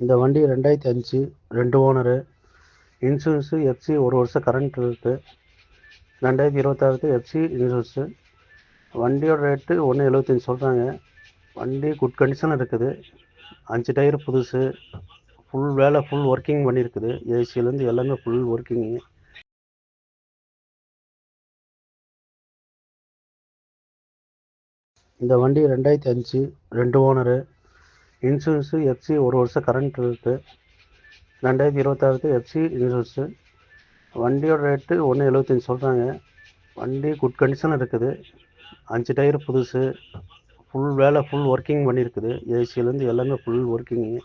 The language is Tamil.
இந்த வண்டி ரெண்டாயிரத்தி அஞ்சு ரெண்டு ஓனரு இன்சூரன்ஸு எஃப்சி ஒரு வருஷம் கரண்ட் இருக்குது ரெண்டாயிரத்தி இருபத்தாறுக்கு எஃப்சி இன்சூரன்ஸு வண்டியோட ரேட்டு ஒன்று எழுபத்தஞ்சி சொல்கிறாங்க வண்டி குட் கண்டிஷனில் இருக்குது. அஞ்சு டயரு புதுசு. ஃபுல் வேலை ஃபுல் ஒர்க்கிங் பண்ணியிருக்குது ஏசிலேருந்து எல்லாமே ஃபுல் ஒர்க்கிங்கு இந்த வண்டி ரெண்டாயிரத்தி அஞ்சு ரெண்டு ஓனரு இன்சூரன்ஸு எஃப்சி ஒரு வருஷம் கரண்ட் இருக்குது ரெண்டாயிரத்தி இருபத்தாறுக்கு எஃப்சி இன்சூரன்ஸு வண்டியோட ரேட்டு ஒன்று எழுபத்தஞ்சி சொல்கிறாங்க வண்டி குட் கண்டிஷனில் இருக்குது. அஞ்சு டயரு புதுசு. ஃபுல் வேலை ஃபுல் ஒர்க்கிங் பண்ணியிருக்குது ஏசிலேருந்து எல்லாமே ஃபுல் ஒர்க்கிங்கு